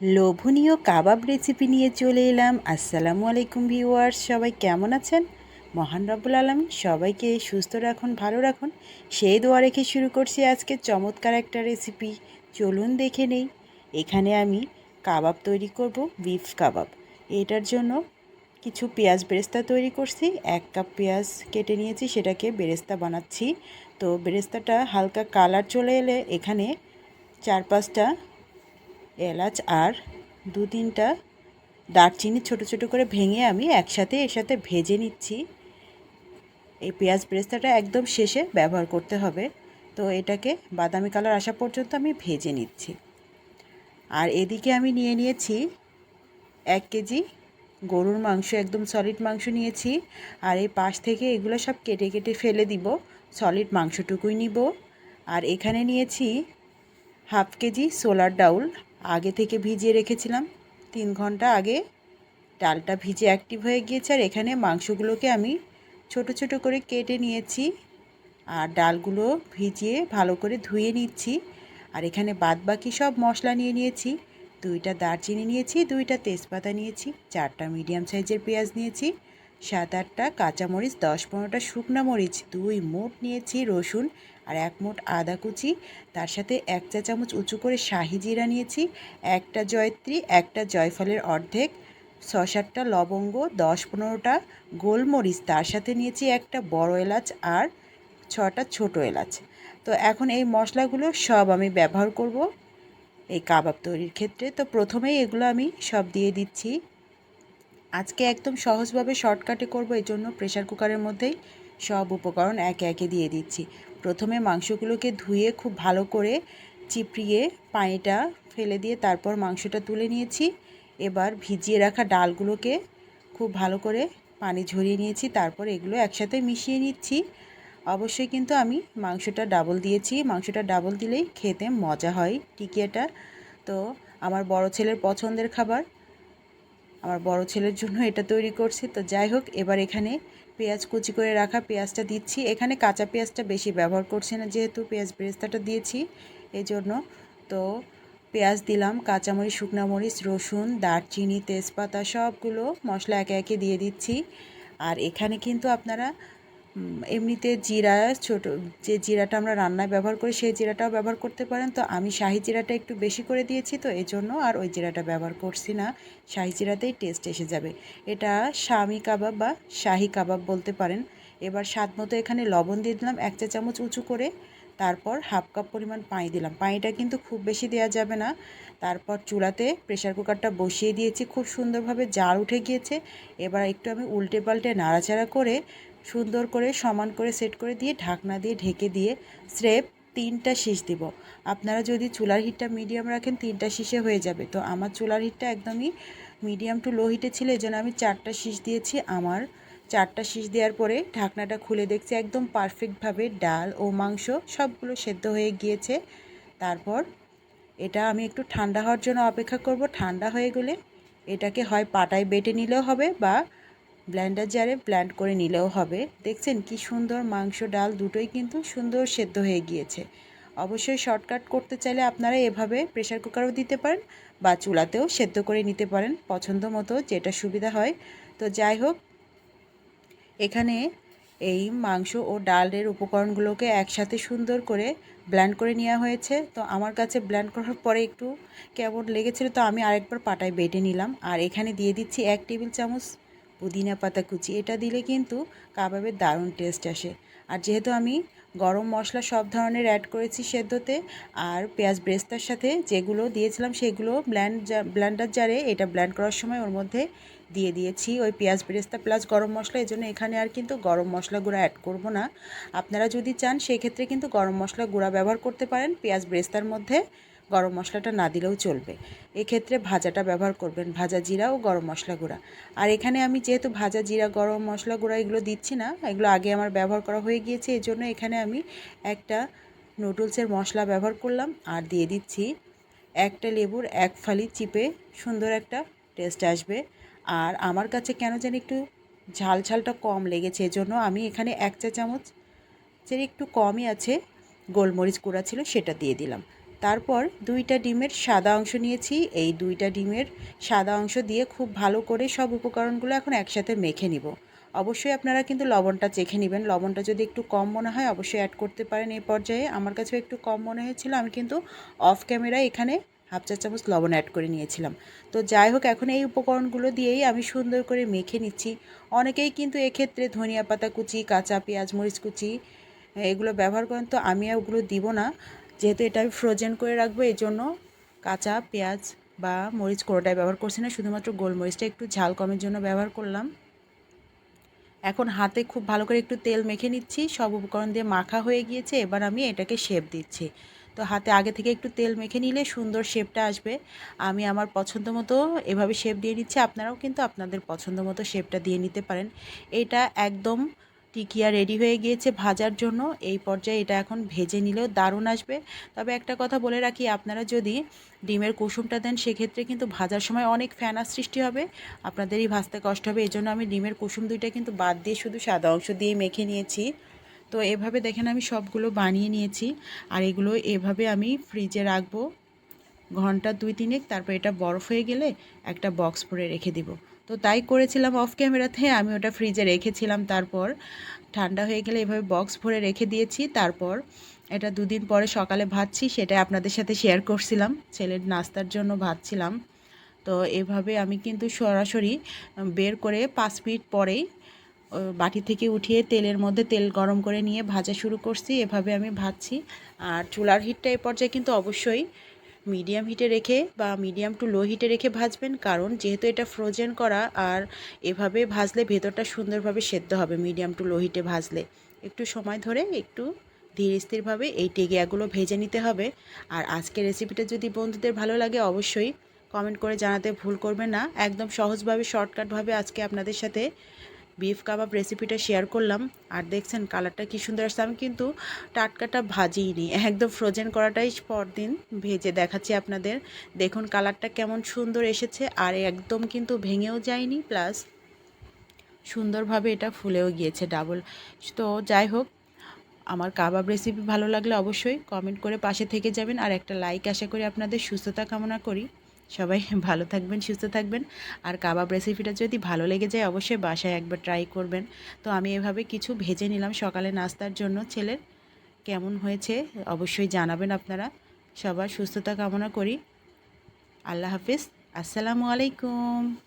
লোভনীয় কাবাব রেসিপি নিয়ে চলে এলাম। আসসালামু আলাইকুম ভিউয়ার্স সবাই কেমন আছেন? মহান রব্বুল আলম সবাইকে সুস্থ রাখুন, ভালো রাখুন। সেই দোয়া রেখে শুরু করছি আজকে চমৎকার একটা রেসিপি চলুন দেখে নেই। এখানে আমি কাবাব তৈরি করব বিফ কাবাব। এটার জন্য কিছু পেঁয়াজ বেরেস্তা তৈরি করছি। এক কাপ পেঁয়াজ কেটে নিয়েছি, সেটাকে বেরেস্তা বানাচ্ছি। তো বেরেস্তাটা হালকা কালার চলে এলে এখানে চার পাঁচটা এলাচ আর দু তিনটা দারচিনি ছোট ছোট করে ভেঙে আমি একসাথে এর সাথে ভেজে নিচ্ছি। এই পেঁয়াজ ব্রেস্তাটা একদম শেষে ব্যবহার করতে হবে। তো এটাকে বাদামি কালার আসা পর্যন্ত আমি ভেজে নিচ্ছি। আর এদিকে আমি নিয়ে নিয়েছি এক কেজি গরুর মাংস, একদম সলিড মাংস নিয়েছি। আর এই পাশ থেকে এগুলো সব কেটে কেটে ফেলে দিব। সলিড মাংসটুকুই নিব। আর এখানে নিয়েছি হাফ কেজি সোলার ডাউল। আগে থেকে ভিজিয়ে রেখেছিলাম। তিন ঘণ্টা আগে ডালটা ভিজে অ্যাক্টিভ হয়ে গিয়েছে আর এখানে মাংসগুলোকে আমি ছোট ছোট করে কেটে নিয়েছি আর ডালগুলো ভিজিয়ে ভালো করে ধুয়ে নিচ্ছি। আর এখানে বাদ বাকি সব মশলা নিয়ে নিয়েছি। দুইটা দারচিনি নিয়েছি, দুইটা তেজপাতা নিয়েছি, চারটা মিডিয়াম সাইজের পেঁয়াজ নিয়েছি, সাত আটটা কাঁচামরিচ, দশ পনেরোটা শুকনো মরিচ, দুই মোট নিয়েছি রসুন আর এক মোট আদা কুচি, তার সাথে এক চা চামচ উঁচু করে শাহি জিরা নিয়েছি, একটা জয়ত্রী, একটা জয়ফলের অর্ধেক ছ সাতটা লবঙ্গ, দশ পনেরোটা গোলমরিচ, তার সাথে নিয়েছি একটা বড় এলাচ আর ছটা ছোট এলাচ। তো এখন এই মশলাগুলো সব আমি ব্যবহার করব এই কাবাব তৈরির ক্ষেত্রে। তো প্রথমেই এগুলো আমি সব দিয়ে দিচ্ছি। আজকে একদম সহজভাবে শর্টকাটে করব এই জন্য প্রেশার কুকারের মধ্যেই সব উপকরণ একে একে দিয়ে দিচ্ছি। প্রথমে মাংসগুলোকে ধুয়ে খুব ভালো করে চিপড়িয়ে পানিটা ফেলে দিয়ে তারপর মাংসটা তুলে নিয়েছি। এবার ভিজিয়ে রাখা ডালগুলোকে খুব ভালো করে পানি ঝরিয়ে নিয়েছি, তারপর এগুলো একসাথে মিশিয়ে নিচ্ছি। অবশ্যই কিন্তু আমি মাংসটা ডাবল দিয়েছি। মাংসটা ডাবল দিলেই খেতে মজা হয় টিকিয়াটা। তো আমার বড় ছেলের পছন্দের খাবার। আমার বড় ছেলের জন্য এটা তৈরি করছি। তো যাই হোক, এবার এখানে পেঁয়াজ কুচি করে রাখা পেঁয়াজটা দিচ্ছি। এখানে কাঁচা পেঁয়াজটা বেশি ব্যবহার করছি না, যেহেতু পেঁয়াজ বেরেস্তাটা দিয়েছি এই জন্য তো পেঁয়াজ দিলাম, কাঁচামরিচ, শুকনো মরিচ, রসুন, দারচিনি, তেজপাতা সবগুলো মশলা একে একে দিয়ে দিচ্ছি। আর এখানে কিন্তু আপনারা এমনিতে জিরা ছোট, যে জিরাটা আমরা রান্নায় ব্যবহার করি, সেই জিরাটাও ব্যবহার করতে পারেন। তো আমি শাহি জিরাটা একটু বেশি করে দিয়েছি, তো এই জন্য আর ওই জিরাটা ব্যবহার করছি না। শাহি জিরাতেই টেস্ট এসে যাবে। এটা স্বামী কাবাব বা শাহি কাবাব বলতে পারেন। এবার স্বাদ মতো এখানে লবণ দিয়ে দিলাম, এক চা চামচ উঁচু করে। তারপর হাফ কাপ পরিমাণ পানি দিলাম। পানিটা কিন্তু খুব বেশি দেওয়া যাবে না। তারপর চুলাতে প্রেশার কুকারটা বসিয়ে দিয়েছি। খুব সুন্দরভাবে জাল উঠে গিয়েছে। এবার একটু আমি উল্টে পাল্টে নাড়াচাড়া করে সুন্দর করে, সমান করে, সেট করে দিয়ে ঢাকনা দিয়ে ঢেকে দিয়ে স্রেপ তিনটা শীষ দিব। আপনারা যদি চুলার হিটটা মিডিয়াম রাখেন, তিনটা শীষে হয়ে যাবে। তো আমার চুলার হিটটা একদমই মিডিয়াম টু লো হিটে ছিল এই জন্য আমি চারটা শীষ দিয়েছি। আমার চারটা শীষ দেওয়ার পরে ঢাকনাটা খুলে দেখছি একদম পারফেক্টভাবে ডাল ও মাংস সবগুলো সেদ্ধ হয়ে গিয়েছে। তারপর এটা আমি একটু ঠান্ডা হওয়ার জন্য অপেক্ষা করব। ঠান্ডা হয়ে গেলে এটাকে হয় পাটায় বেটে নিলেও হবে বা ব্ল্যান্ডার জারে ব্ল্যান্ড করে নিলেও হবে। দেখছেন কি সুন্দর মাংস ডাল দুটোই কিন্তু সুন্দর সেদ্ধ হয়ে গিয়েছে। অবশ্যই শর্টকাট করতে চাইলে আপনারা এভাবে প্রেশার কুকারও দিতে পারেন বা চুলাতেও সেদ্ধ করে নিতে পারেন পছন্দ মতো যেটা সুবিধা হয়। তো যাই হোক, এখানে এই মাংস ও ডালের উপকরণগুলোকে একসাথে সুন্দর করে ব্ল্যান্ড করে নেওয়া হয়েছে। তো আমার কাছে ব্ল্যান্ড করার পরে একটু কেমন লেগেছিলো তো আমি আরেকবার পাটায় বেটে নিলাম। আর এখানে দিয়ে দিচ্ছি এক টেবিল চামচ পুদিনা পাতা কুচি, এটা দিলে কিন্তু কাবাবের দারুণ টেস্ট আসে। আর যেহেতু আমি গরম মশলা সব ধরনের অ্যাড করেছি সেদ্ধতে, আর পেঁয়াজ ব্রেস্তার সাথে যেগুলো দিয়েছিলাম সেগুলো ব্ল্যান্ড ব্ল্যান্ডার জারে এটা ব্ল্যান্ড করার সময় ওর মধ্যে দিয়ে দিয়েছি। ওই পেঁয়াজ ব্রেস্তা প্লাস গরম মশলা এই জন্য এখানে আর কিন্তু গরম মশলা গুঁড়া অ্যাড করব না। আপনারা যদি চান, সেক্ষেত্রে কিন্তু গরম মশলা গুঁড়া ব্যবহার করতে পারেন পেঁয়াজ ব্রেস্তার মধ্যে। গরম মশলাটা না দিলেও চলবে। এক্ষেত্রে ভাজাটা ব্যবহার করবেন, ভাজা জিরা ও গরম মশলা গুঁড়া। আর এখানে আমি যেহেতু ভাজা জিরা, গরম মশলা গুঁড়া এগুলো দিচ্ছি না, এগুলো আগে আমার ব্যবহার করা হয়ে গিয়েছে এই জন্য এখানে আমি একটা নুডলসের মশলা ব্যবহার করলাম। আর দিয়ে দিচ্ছি একটা লেবুর এক ফালি চিপে সুন্দর একটা টেস্ট আসবে। আর আমার কাছে কেন জানি একটু ঝাল ঝালটা কম লেগেছে, এজন্য আমি এখানে এক চা চামচ একটু কমই আছে, গোলমরিচ গুঁড়া ছিল সেটা দিয়ে দিলাম। তারপর দুইটা ডিমের সাদা অংশ নিয়েছি। এই দুইটা ডিমের সাদা অংশ দিয়ে খুব ভালো করে সব উপকরণগুলো এখন একসাথে মেখে নিব। অবশ্যই আপনারা কিন্তু লবণটা চেখে নেবেন। লবণটা যদি একটু কম মনে হয়, অবশ্যই অ্যাড করতে পারেন এই পর্যায়ে। আমার কাছেও একটু কম মনে হয়েছিল, আমি কিন্তু অফ ক্যামেরায় এখানে হাফ চা চামচ লবণ অ্যাড করে নিয়েছিলাম। তো যাই হোক, এখন এই উপকরণগুলো দিয়েই আমি সুন্দর করে মেখে নিচ্ছি। অনেকেই কিন্তু এক্ষেত্রে ধনিয়া পাতা কুচি, কাঁচা পেঁয়াজ, মরিচ কুচি, এগুলো ব্যবহার করেন। তো আমি ওগুলো দিব না। যেহেতু এটা আমি ফ্রোজেন করে রাখব এই জন্য কাঁচা পেঁয়াজ বা মরিচ কোনোটাই ব্যবহার করছি না, শুধুমাত্র গোলমরিচটা একটু ঝাল কমের জন্য ব্যবহার করলাম। এখন হাতে খুব ভালো করে একটু তেল মেখে নিচ্ছি, সব উপকরণ দিয়ে মাখা হয়ে গিয়েছে, এবার আমি এটাকে শেপ দিচ্ছি। তো হাতে আগে থেকে একটু তেল মেখে নিলে সুন্দর শেপটা আসবে। আমি আমার পছন্দ মতো এভাবে শেপ দিয়ে নিচ্ছি, আপনারাও কিন্তু আপনাদের পছন্দ মতো শেপটা দিয়ে নিতে পারেন। এটা একদম টিকিয়া রেডি হয়ে গিয়েছে ভাজার জন্য। এই পর্যায়ে এটা এখন ভেজে নিলেও দারুণ আসবে। তবে একটা কথা বলে রাখি, আপনারা যদি ডিমের কুসুমটা দেন, সেক্ষেত্রে কিন্তু ভাজার সময় অনেক ফ্যানার সৃষ্টি হবে। আপনাদেরই ভাজতে কষ্ট হবে। এই জন্য আমি ডিমের কুসুম দুইটা কিন্তু বাদ দিয়ে শুধু সাদা অংশ দিয়ে মেখে নিয়েছি। তো এভাবে দেখেন আমি সবগুলো বানিয়ে নিয়েছি আর এগুলো এভাবে আমি ফ্রিজে রাখব। ঘণ্টা দুই তিনেক, তারপর এটা বরফ হয়ে গেলে একটা বক্স ভরে রেখে দিব। তো তাই করেছিলাম অফ ক্যামেরাতে আমি ওটা ফ্রিজে রেখেছিলাম। তারপর ঠান্ডা হয়ে গেলে এভাবে বক্স ভরে রেখে দিয়েছি। তারপর এটা দুদিন পরে সকালে ভাতছি সেটা আপনাদের সাথে শেয়ার করছিলাম। ছেলের নাস্তার জন্য ভাতছিলাম তো এভাবে আমি কিন্তু সরাসরি বের করে পাঁচ মিনিট পরেই বাটি থেকে উঠিয়ে তেলের মধ্যে তেল গরম করে নিয়ে ভাজা শুরু করছি। এভাবে আমি ভাজছি। আর চুলার হিটটা এ পর্যায়ে কিন্তু অবশ্যই মিডিয়াম হিটে রেখে বা মিডিয়াম টু লো হিটে রেখে ভাজবেন। কারণ যেহেতু এটা ফ্রোজেন করা, আর এভাবে ভাজলে ভেতরটা সুন্দরভাবে সেদ্ধ হবে মিডিয়াম টু লো হিটে ভাজলে। একটু সময় ধরে একটু ধীর স্থিরভাবে এই টেগিয়াগুলো ভেজে নিতে হবে। আর আজকের রেসিপিটা যদি বন্ধুদের ভালো লাগে, অবশ্যই কমেন্ট করে জানাতে ভুল করবেন না। একদম সহজভাবে শর্টকাটভাবে আজকে আপনাদের সাথে বিফ কাবাব রেসিপিটা শেয়ার করলাম। আর দেখছেন কালারটা কী সুন্দর আসছে। আমি কিন্তু টাটকাটা ভাজিনি একদম ফ্রোজেন করাটাই পরদিন ভেজে দেখাচ্ছি আপনাদের। দেখুন কালারটা কেমন সুন্দর এসেছে। আর একদম কিন্তু ভেঙেও যায়নি। প্লাস সুন্দরভাবে এটা ফুলেও গিয়েছে ডাবল তো যাই হোক, আমার কাবাব রেসিপি ভালো লাগলে অবশ্যই কমেন্ট করে পাশে থেকে যাবেন। আর একটা লাইক আশা করি আপনাদের সুস্থতা কামনা করি। সবাই ভালো থাকবেন, সুস্থ থাকবেন। আর কাবাব রেসিপিটা যদি ভালো লেগে যায়, অবশ্যই বাসায় একবার ট্রাই করবেন। তো আমি এভাবে কিছু ভেজে নিলাম সকালে নাস্তার জন্য। ছেলের কেমন হয়েছে অবশ্যই জানাবেন আপনারা। সবার সুস্থতা কামনা করি। আল্লাহ হাফিজ। আসসালামু আলাইকুম।